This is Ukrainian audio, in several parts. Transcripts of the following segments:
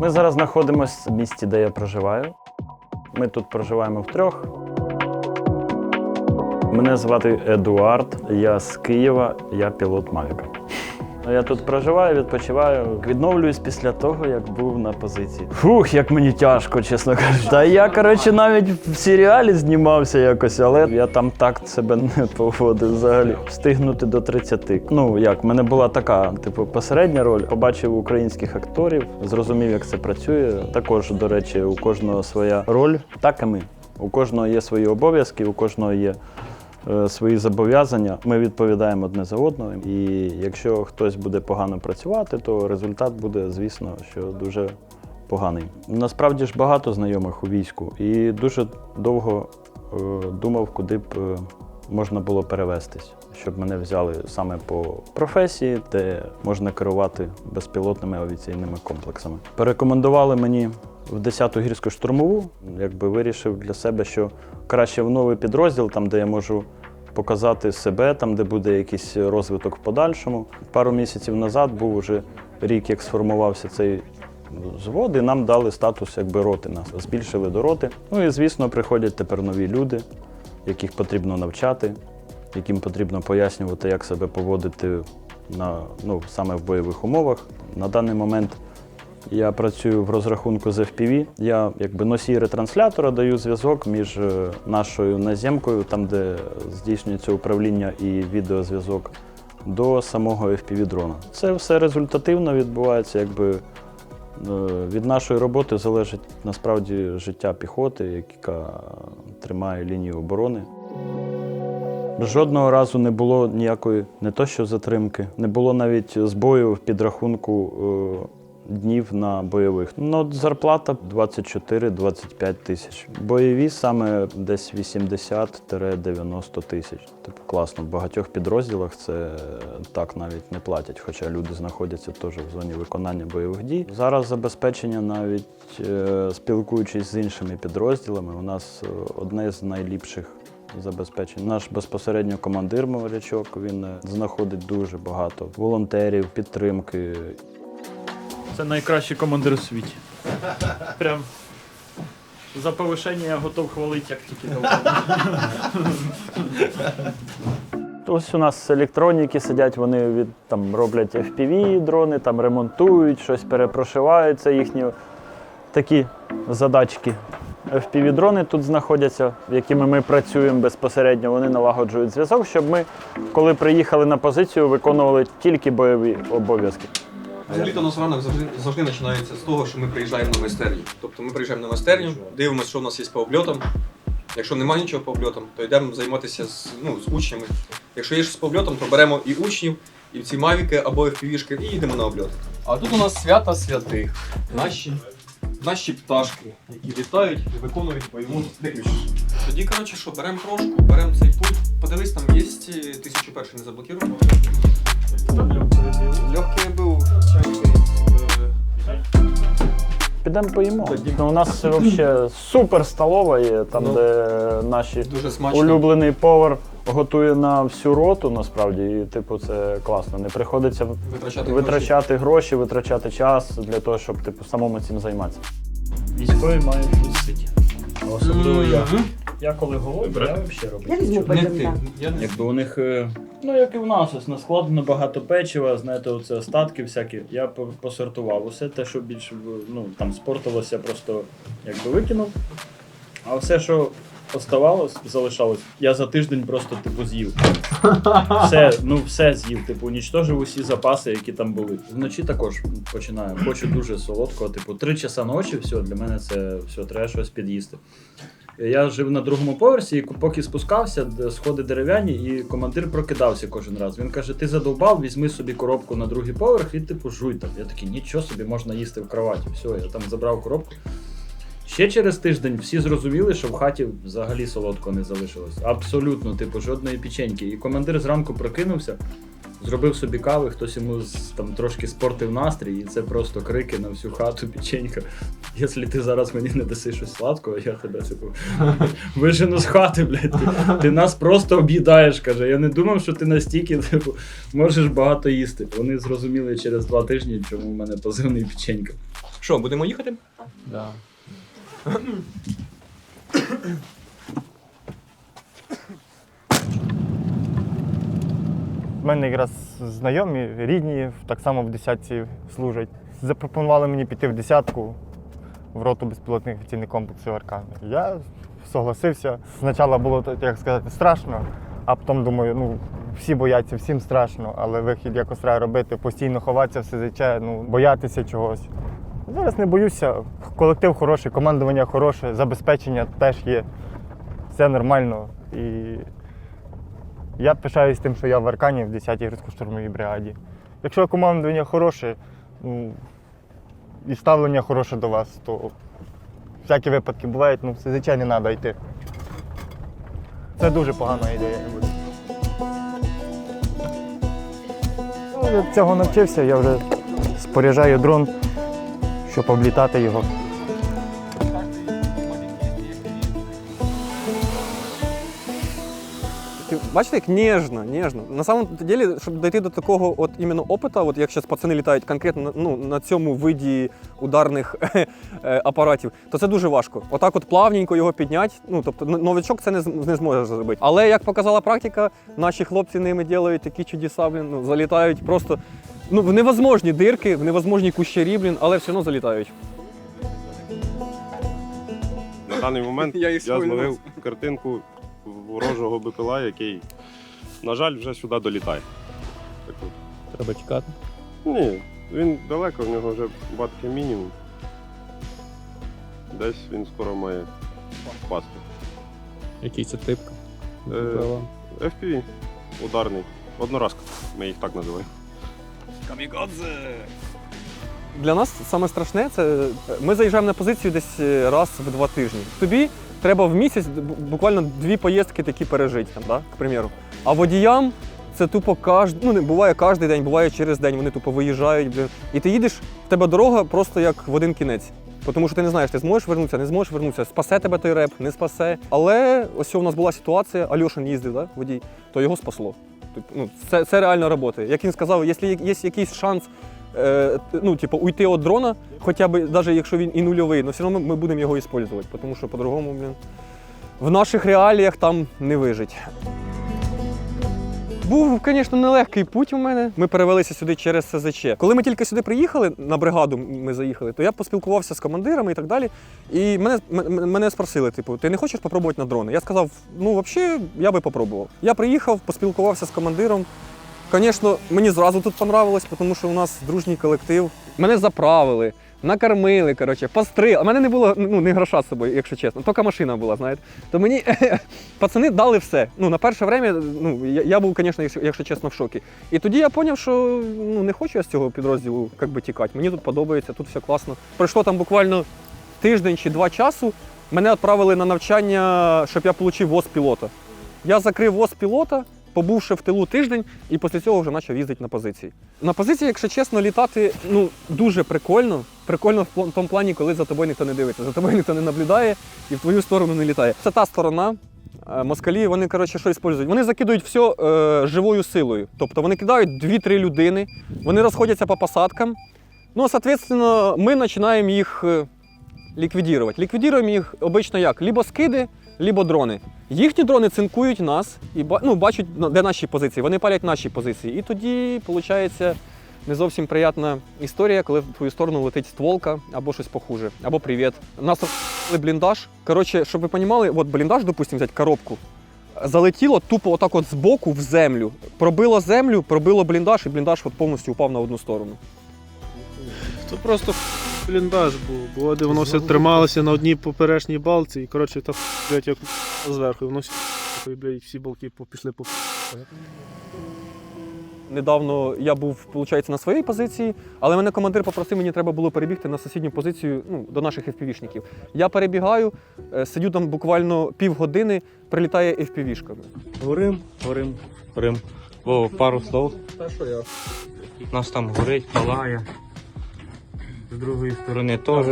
Ми зараз знаходимося в місті, де я проживаю. Ми тут проживаємо втрьох. Мене звати Едуард, я з Києва, я пілот Мавіка. Я тут проживаю, відпочиваю, відновлююсь після того, як був на позиції. Фух, як мені тяжко, чесно кажучи. Та я, коротше, навіть в серіалі знімався якось, але я там так себе не поводив взагалі. Встигнути до 30. Ну як, в мене була така, типу, посередня роль. Побачив українських акторів, зрозумів, як це працює. Також, до речі, у кожного своя роль. Так і ми. У кожного є свої обов'язки, у кожного є свої зобов'язання. Ми відповідаємо одне за одного. І якщо хтось буде погано працювати, то результат буде, звісно, що дуже поганий. Насправді ж багато знайомих у війську, і дуже довго е, думав, куди б е, можна було перевестись, щоб мене взяли саме по професії, де можна керувати безпілотними авіаційними комплексами. Порекомендували мені в 10-ту гірську штурмову, якби вирішив для себе, що краще в новий підрозділ, там де я можу показати себе, там де буде якийсь розвиток в подальшому. Пару місяців назад був уже рік, як сформувався цей звод, і нам дали статус якби роти. Нас збільшили до роти. Ну і звісно, приходять тепер нові люди, яких потрібно навчати, яким потрібно пояснювати, як себе поводити на, ну, саме в бойових умовах. На даний момент я працюю в розрахунку з FPV. Я якби носій ретранслятора даю зв'язок між е, нашою наземкою, там де здійснюється управління і відеозв'язок, до самого FPV-дрона. Це все результативно відбувається, якби е, від нашої роботи залежить насправді життя піхоти, яка тримає лінію оборони. Жодного разу не було ніякої не то що затримки, не було навіть збою в підрахунку е, днів на бойових. Ну, зарплата 24-25 тисяч. Бойові саме десь 80-90 тисяч. Типу класно. В багатьох підрозділах це так навіть не платять, хоча люди знаходяться теж в зоні виконання бойових дій. Зараз забезпечення навіть е, спілкуючись з іншими підрозділами, у нас е, одне з найліпших забезпечень. Наш безпосередньо командир морячок він е, знаходить дуже багато волонтерів, підтримки. Це найкращий командир у світі. Прям за повишення я готов хвалити, як тільки Ось у нас електроніки сидять, вони від, там, роблять FPV дрони, там ремонтують, щось перепрошивають. Це їхні такі задачки. FPV-дрони тут знаходяться, якими ми працюємо безпосередньо. Вони налагоджують зв'язок, щоб ми, коли приїхали на позицію, виконували тільки бойові обов'язки. Взагалі-то у нас ранок завжди, завжди починається з того, що ми приїжджаємо на майстерню. Тобто ми приїжджаємо на майстерню, дивимося, що в нас є по обльотам. Якщо немає нічого по обльотам, то йдемо займатися з, ну, з учнями. Якщо є щось по обльотам, то беремо і учнів, і ці мавіки або FPV-шки, і їдемо на обльот. А тут у нас свята святих. Наші, наші пташки, які літають і виконують бойову ключ. Тоді, коротше, що, беремо трошку, беремо цей пульт. Подивись, там є тисячу перший не заблокіровано. Легкий був Підемо поїмо. Ну, у нас взагалі супер столова є, там, Ну. де наші Дуже смачно. улюблений повар готує на всю роту, насправді, і типу це класно. Не приходиться Витрачати, витрачати гроші, витрачати час для того, щоб типу, самому цим займатися. Військові мають бути ситі. Особливо я. Я коли голодний, я взагалі роблю. Я візьму Не ти. пойдем. Я не Якби у них, е, ну як і в нас, ось наскладено багато печива, знаєте, оце остатки всякі. Я по- посортував усе те, що більше ну, там спортилося, просто якби викинув. А все, що оставалось, залишалось, я за тиждень просто типу з'їв. Все, ну все з'їв, типу, унічтожив усі запаси, які там були. Вночі також починаю. Хочу дуже солодкого, типу, три часа ночі, все, для мене це все, треба щось під'їсти. Я жив на другому поверсі, і поки спускався, сходи дерев'яні, і командир прокидався кожен раз. Він каже: ти задовбав, візьми собі коробку на другий поверх і типу жуй там. Я такий, нічого собі можна їсти в кроваті. Все, я там забрав коробку. Ще через тиждень всі зрозуміли, що в хаті взагалі солодкого не залишилось. Абсолютно, типу, жодної печеньки. І командир зранку прокинувся, зробив собі кави, хтось йому там трошки спортив настрій, і це просто крики на всю хату, печенька. Якщо ти зараз мені не даси щось сладкого, я тебе типу, вижену з хати, блядь. Ти, ти нас просто об'їдаєш, каже. Я не думав, що ти настільки типу, можеш багато їсти. Вони зрозуміли через два тижні, чому в мене позивний печенька. Що, будемо їхати? Да. У мене якраз знайомі, рідні, так само в десятці служать. Запропонували мені піти в десятку в роту безпілотних авіаційних комплексів Аркан. Я согласився. Спочатку було, як сказати, страшно, а потім думаю, ну, всі бояться, всім страшно, але вихід якось треба робити, постійно ховатися в СЗЧ, ну, боятися чогось. Зараз не боюся. Колектив хороший, командування хороше, забезпечення теж є. Все нормально. І я пишаюсь тим, що я в Аркані в 10-й гірсько-штурмовій бригаді. Якщо командування хороше, ну, і ставлення хороше до вас, то всякі випадки бувають, ну, не треба йти. Це дуже погана ідея. Ну, я цього навчився, я вже споряджаю дрон, щоб облітати його. Бачите, як ніжно, ніжно. На самом деле, щоб дійти до такого от іменно опиту, от як зараз пацани літають конкретно на- ну, на цьому виді ударних е, апаратів, то це дуже важко. Отак от плавненько його підняти. Ну, тобто новичок це не, не зможе зробити. Але як показала практика, наші хлопці ними ділають такі чудеса, блін, ну, залітають просто ну, в невозможні дирки, в невозможні кущарі, блін, але все одно залітають. На даний момент Я я, зловив картинку ворожого БПЛА, який, на жаль, вже сюди долітає. Так от. Треба чекати. Ні, він далеко, в нього вже батки мінімум. Десь він скоро має впасти. Який це тип? Е, БПЛА? FPV ударний. Одноразка. Ми їх так називаємо. Для нас саме страшне це ми заїжджаємо на позицію десь е, раз в два тижні. Тобі треба в місяць буквально дві поїздки такі пережити, там, да, к примеру. А водіям це тупо кожен, ну не буває кожен день, буває через день. Вони тупо виїжджають. Блін. І ти їдеш, в тебе дорога просто як в один кінець. Тому що ти не знаєш, ти зможеш вернутися, не зможеш вернутися, спасе тебе той реп, не спасе. Але ось у нас була ситуація, Альошин їздив, да, водій, то його спасло. Ну, це, це реально працює. Як він сказав, якщо є якийсь шанс ну, типу, уйти від дрона, хоча б навіть якщо він і нульовий, але все одно ми будемо його використовувати, тому що по-другому, блін, в наших реаліях там не вижить. Був, звісно, нелегкий путь у мене. Ми перевелися сюди через СЗЧ. Коли ми тільки сюди приїхали, на бригаду ми заїхали, то я поспілкувався з командирами і так далі. І мене, мене спросили, типу, ти не хочеш попробувати на дрони? Я сказав, ну, взагалі, я би попробував. Я приїхав, поспілкувався з командиром. Звісно, мені зразу тут понравилось, тому що у нас дружній колектив. Мене заправили, накормили, коротше, пострили. У мене не було ну, ні гроша з собою, якщо чесно. Тільки машина була, знаєте. То мені пацани дали все. Ну, на перше время, ну, я, я був, звісно, якщо, якщо чесно, в шокі. І тоді я зрозумів, що ну, не хочу я з цього підрозділу як би, тікати. Мені тут подобається, тут все класно. Пройшло там буквально тиждень чи два часу. Мене відправили на навчання, щоб я отримав ВОЗ пілота. Я закрив ВОЗ пілота, побувши в тилу тиждень, і після цього вже почав їздити на позиції. На позиції, якщо чесно, літати ну, дуже прикольно. Прикольно в тому плані, коли за тобою ніхто не дивиться, за тобою ніхто не наблюдає і в твою сторону не літає. Це та сторона. Е, Москалі, вони, коротше, що використовують? Вони закидують все е, живою силою. Тобто вони кидають 2-3 людини, вони розходяться по посадкам. Ну, соответственно, ми починаємо їх ліквідувати. Ліквідуємо їх обично як? Либо скиди, либо дрони. Їхні дрони цинкують нас і ну, бачать, де наші позиції. Вони палять наші позиції. І тоді, виходить, не зовсім приятна історія, коли в твою сторону летить стволка або щось похуже, або привіт. Нас бліндаж. Коротше, щоб ви розуміли, от бліндаж, допустимо, взяти коробку. Залетіло тупо отак от збоку в землю. Пробило землю, пробило бліндаж, і бліндаж от повністю упав на одну сторону. То просто бліндаж був, бо де воно все трималося на одній поперечній балці, і коротше та блядь, як зверху, і воно блядь, всі балки по- пішли по Недавно я був, виходить, на своїй позиції, але мене командир попросив, мені треба було перебігти на сусідню позицію ну, до наших FPV-шників. Я перебігаю, е, сидю там буквально півгодини, прилітає FPV-шка. Горим, горим, горим. О, пару слов. Та що я? Нас там горить, палає. З другої сторони теж.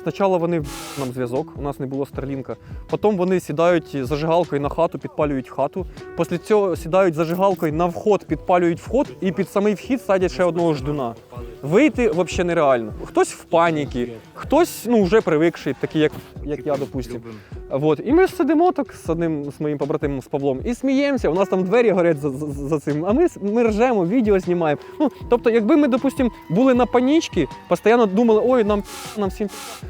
Спочатку вони нам зв'язок, у нас не було старлінка. Потім вони сідають зажигалкою на хату, підпалюють хату. Після цього сідають зажигалкою на вход, підпалюють вход, і під самий вхід садять ще одного ждуна. Вийти взагалі нереально. Хтось в паніки, хтось ну, вже привикший, такий як, як я, допустим. Вот. І ми ж сидимо так з одним з моїм побратимом з Павлом і сміємося. У нас там двері горять за, за, за цим. А ми, ми ржемо, відео знімаємо. Ну, тобто, якби ми, допустим, були на панічці, постійно думали, ой, нам нам всім.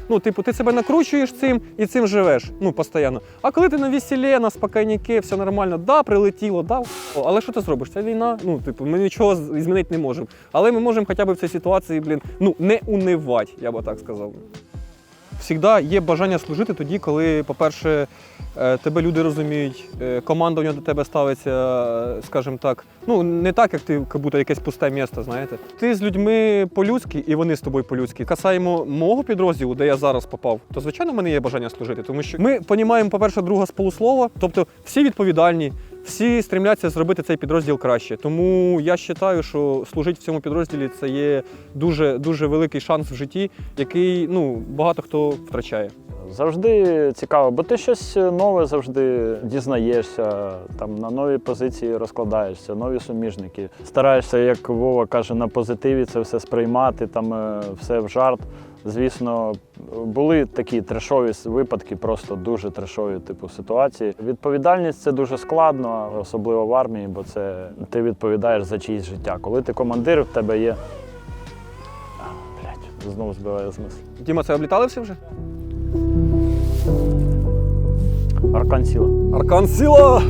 Ну, типу, ти себе накручуєш цим і цим живеш. Ну, постійно. А коли ти на весіллі, на спокійніки, все нормально, да, прилетіло, да. Але що ти зробиш? Це війна. Ну, типу, ми нічого змінити не можемо. Але ми можемо хоча б в цій ситуації, блін, ну, не унивати, я би так сказав. Всігда є бажання служити тоді, коли, по-перше, е, тебе люди розуміють, е, командування до тебе ставиться, е, скажімо так, ну не так, як ти як будто якесь пусте місто, знаєте. Ти з людьми по-людськи, і вони з тобою по-людськи. Касаємо мого підрозділу, де я зараз попав, то звичайно в мене є бажання служити, тому що ми понімаємо, по-перше, друга з полуслова, тобто всі відповідальні. Всі стремляться зробити цей підрозділ краще. Тому я вважаю, що служити в цьому підрозділі це є дуже дуже великий шанс в житті, який ну багато хто втрачає. Завжди цікаво, бо ти щось нове завжди дізнаєшся, там на нові позиції розкладаєшся, нові суміжники. Стараєшся, як Вова каже, на позитиві це все сприймати, там е, все в жарт. Звісно, були такі трешові випадки, просто дуже трешові типу ситуації. Відповідальність це дуже складно, особливо в армії, бо це ти відповідаєш за чиїсь життя. Коли ти командир, в тебе є. Знову збиває смисл. Діма, це облітали всі вже? Аркан сіла.